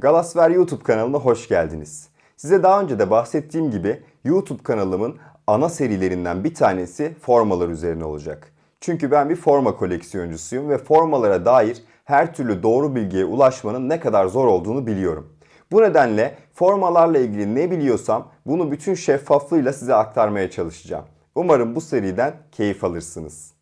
Galasver YouTube kanalına hoş geldiniz. Size daha önce de bahsettiğim gibi YouTube kanalımın ana serilerinden bir tanesi formalar üzerine olacak. Çünkü ben bir forma koleksiyoncusuyum ve formalara dair her türlü doğru bilgiye ulaşmanın ne kadar zor olduğunu biliyorum. Bu nedenle formalarla ilgili ne biliyorsam bunu bütün şeffaflığıyla size aktarmaya çalışacağım. Umarım bu seriden keyif alırsınız.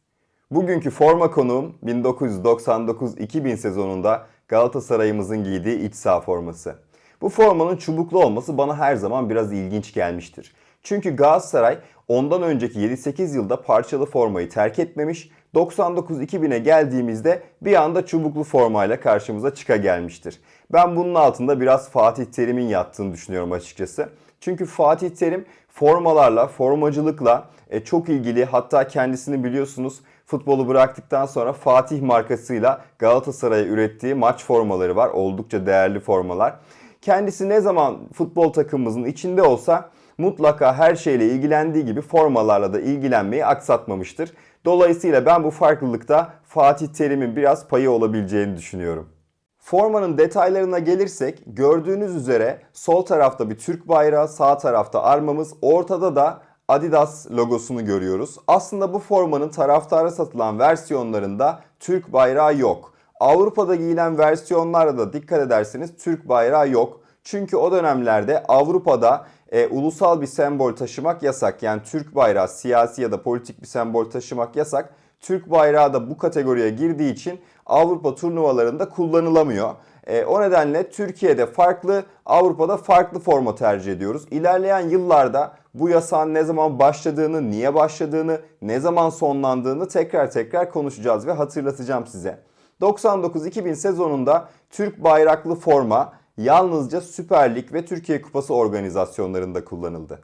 Bugünkü forma konuğum 1999-2000 sezonunda Galatasaray'ımızın giydiği iç saha forması. Bu formanın çubuklu olması bana her zaman biraz ilginç gelmiştir. Çünkü Galatasaray ondan önceki 7-8 yılda parçalı formayı terk etmemiş, 99-2000'e geldiğimizde bir anda çubuklu formayla karşımıza çıka gelmiştir. Ben bunun altında biraz Fatih Terim'in yattığını düşünüyorum açıkçası. Çünkü Fatih Terim formalarla, formacılıkla e, çok ilgili hatta kendisini biliyorsunuz futbolu bıraktıktan sonra Fatih markasıyla Galatasaray'a ürettiği maç formaları var. Oldukça değerli formalar. Kendisi ne zaman futbol takımımızın içinde olsa mutlaka her şeyle ilgilendiği gibi formalarla da ilgilenmeyi aksatmamıştır. Dolayısıyla ben bu farklılıkta Fatih Terim'in biraz payı olabileceğini düşünüyorum. Formanın detaylarına gelirsek gördüğünüz üzere sol tarafta bir Türk bayrağı, sağ tarafta armamız, ortada da Adidas logosunu görüyoruz. Aslında bu formanın taraftara satılan versiyonlarında Türk bayrağı yok. Avrupa'da giyilen versiyonlarda da dikkat ederseniz Türk bayrağı yok. Çünkü o dönemlerde Avrupa'da e, ulusal bir sembol taşımak yasak. Yani Türk bayrağı siyasi ya da politik bir sembol taşımak yasak. Türk bayrağı da bu kategoriye girdiği için Avrupa turnuvalarında kullanılamıyor. E, o nedenle Türkiye'de farklı, Avrupa'da farklı forma tercih ediyoruz. İlerleyen yıllarda bu yasağın ne zaman başladığını, niye başladığını, ne zaman sonlandığını tekrar tekrar konuşacağız ve hatırlatacağım size. 99-2000 sezonunda Türk bayraklı forma yalnızca Süper Lig ve Türkiye Kupası organizasyonlarında kullanıldı.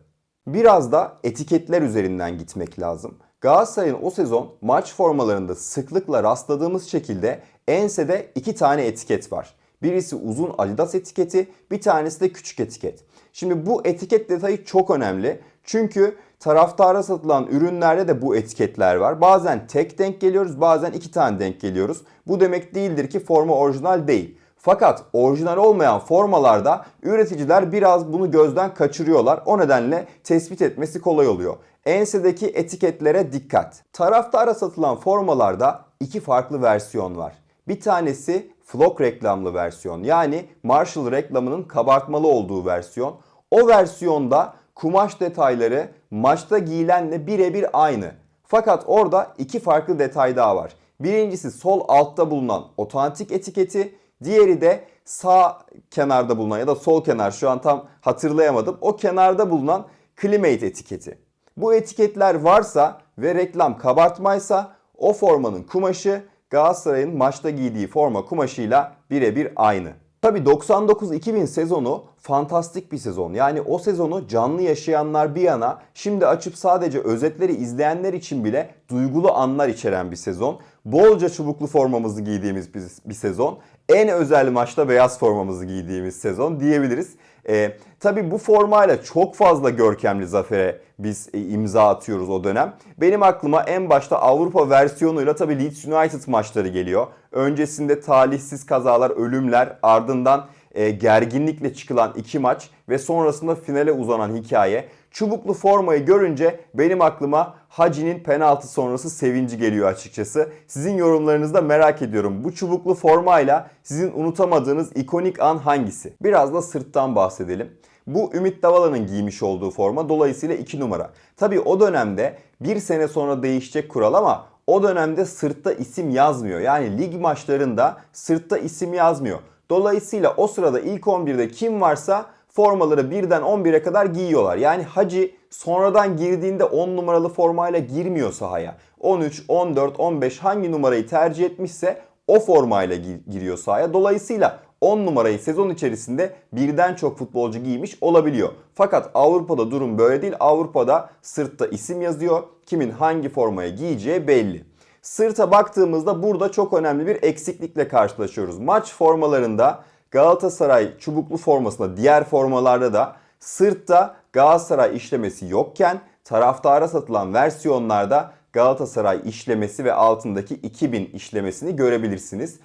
Biraz da etiketler üzerinden gitmek lazım. Galatasaray'ın o sezon maç formalarında sıklıkla rastladığımız şekilde ensede iki tane etiket var. Birisi uzun Adidas etiketi, bir tanesi de küçük etiket. Şimdi bu etiket detayı çok önemli. Çünkü taraftara satılan ürünlerde de bu etiketler var. Bazen tek denk geliyoruz, bazen iki tane denk geliyoruz. Bu demek değildir ki forma orijinal değil. Fakat orijinal olmayan formalarda üreticiler biraz bunu gözden kaçırıyorlar. O nedenle tespit etmesi kolay oluyor. Ensedeki etiketlere dikkat. Taraftara satılan formalarda iki farklı versiyon var. Bir tanesi Flock reklamlı versiyon. Yani Marshall reklamının kabartmalı olduğu versiyon. O versiyonda kumaş detayları maçta giyilenle birebir aynı. Fakat orada iki farklı detay daha var. Birincisi sol altta bulunan otantik etiketi, diğeri de sağ kenarda bulunan ya da sol kenar şu an tam hatırlayamadım. O kenarda bulunan Climate etiketi. Bu etiketler varsa ve reklam kabartmaysa o formanın kumaşı Galatasaray'ın maçta giydiği forma kumaşıyla birebir aynı. Tabi 99-2000 sezonu fantastik bir sezon. Yani o sezonu canlı yaşayanlar bir yana şimdi açıp sadece özetleri izleyenler için bile duygulu anlar içeren bir sezon. Bolca çubuklu formamızı giydiğimiz bir, bir sezon. En özel maçta beyaz formamızı giydiğimiz sezon diyebiliriz. E, tabii bu formayla çok fazla görkemli zafere biz e, imza atıyoruz o dönem. Benim aklıma en başta Avrupa versiyonuyla tabii Leeds United maçları geliyor. Öncesinde talihsiz kazalar, ölümler, ardından e, gerginlikle çıkılan iki maç ve sonrasında finale uzanan hikaye. Çubuklu formayı görünce benim aklıma Hacı'nin penaltı sonrası sevinci geliyor açıkçası. Sizin yorumlarınızda merak ediyorum. Bu çubuklu formayla sizin unutamadığınız ikonik an hangisi? Biraz da sırttan bahsedelim. Bu Ümit Davala'nın giymiş olduğu forma dolayısıyla 2 numara. Tabi o dönemde bir sene sonra değişecek kural ama o dönemde sırtta isim yazmıyor. Yani lig maçlarında sırtta isim yazmıyor. Dolayısıyla o sırada ilk 11'de kim varsa formaları birden 11'e kadar giyiyorlar. Yani Hacı sonradan girdiğinde 10 numaralı formayla girmiyor sahaya. 13, 14, 15 hangi numarayı tercih etmişse o formayla giriyor sahaya. Dolayısıyla 10 numarayı sezon içerisinde birden çok futbolcu giymiş olabiliyor. Fakat Avrupa'da durum böyle değil. Avrupa'da sırtta isim yazıyor. Kimin hangi formaya giyeceği belli. Sırta baktığımızda burada çok önemli bir eksiklikle karşılaşıyoruz. Maç formalarında Galatasaray çubuklu formasında diğer formalarda da sırtta Galatasaray işlemesi yokken taraftara satılan versiyonlarda Galatasaray işlemesi ve altındaki 2000 işlemesini görebilirsiniz.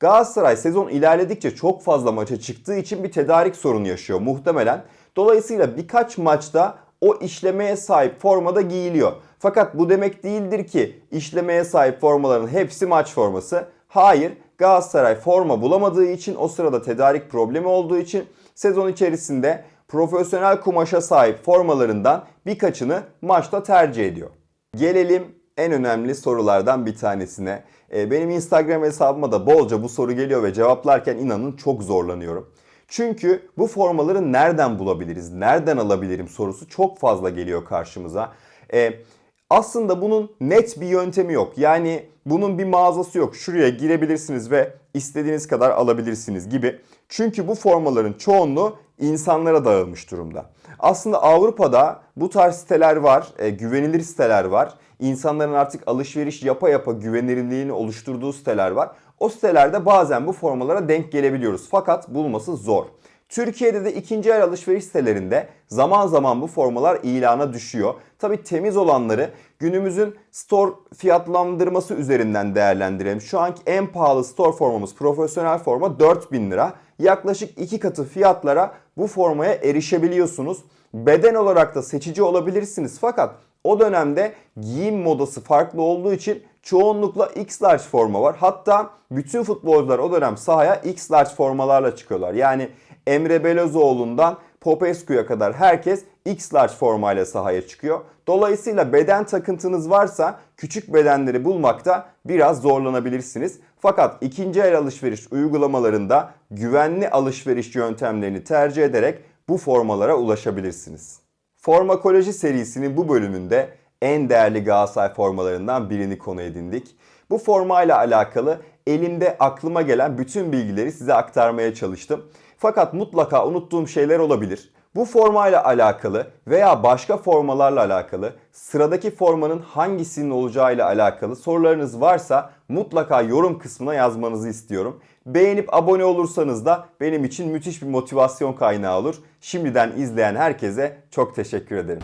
Galatasaray sezon ilerledikçe çok fazla maça çıktığı için bir tedarik sorunu yaşıyor muhtemelen. Dolayısıyla birkaç maçta o işlemeye sahip formada giyiliyor. Fakat bu demek değildir ki işlemeye sahip formaların hepsi maç forması. Hayır, Galatasaray forma bulamadığı için o sırada tedarik problemi olduğu için sezon içerisinde profesyonel kumaşa sahip formalarından birkaçını maçta tercih ediyor. Gelelim en önemli sorulardan bir tanesine. Ee, Benim Instagram hesabıma da bolca bu soru geliyor ve cevaplarken inanın çok zorlanıyorum. Çünkü bu formaları nereden bulabiliriz, nereden alabilirim sorusu çok fazla geliyor karşımıza. Ee, aslında bunun net bir yöntemi yok. Yani bunun bir mağazası yok. Şuraya girebilirsiniz ve istediğiniz kadar alabilirsiniz gibi. Çünkü bu formaların çoğunluğu insanlara dağılmış durumda. Aslında Avrupa'da bu tarz siteler var, e, güvenilir siteler var. İnsanların artık alışveriş yapa yapa güvenilirliğini oluşturduğu siteler var. O sitelerde bazen bu formalara denk gelebiliyoruz. Fakat bulması zor. Türkiye'de de ikinci el alışveriş sitelerinde zaman zaman bu formalar ilana düşüyor. Tabi temiz olanları günümüzün store fiyatlandırması üzerinden değerlendirelim. Şu anki en pahalı store formamız profesyonel forma 4000 lira. Yaklaşık iki katı fiyatlara bu formaya erişebiliyorsunuz. Beden olarak da seçici olabilirsiniz fakat o dönemde giyim modası farklı olduğu için çoğunlukla X large forma var. Hatta bütün futbolcular o dönem sahaya X large formalarla çıkıyorlar. Yani Emre Belözoğlu'ndan Popescu'ya kadar herkes X large formayla sahaya çıkıyor. Dolayısıyla beden takıntınız varsa küçük bedenleri bulmakta biraz zorlanabilirsiniz. Fakat ikinci el alışveriş uygulamalarında güvenli alışveriş yöntemlerini tercih ederek bu formalara ulaşabilirsiniz. Formakoloji serisinin bu bölümünde en değerli Galatasaray formalarından birini konu edindik. Bu formayla alakalı elimde aklıma gelen bütün bilgileri size aktarmaya çalıştım. Fakat mutlaka unuttuğum şeyler olabilir. Bu formayla alakalı veya başka formalarla alakalı sıradaki formanın hangisinin olacağıyla alakalı sorularınız varsa mutlaka yorum kısmına yazmanızı istiyorum. Beğenip abone olursanız da benim için müthiş bir motivasyon kaynağı olur. Şimdiden izleyen herkese çok teşekkür ederim.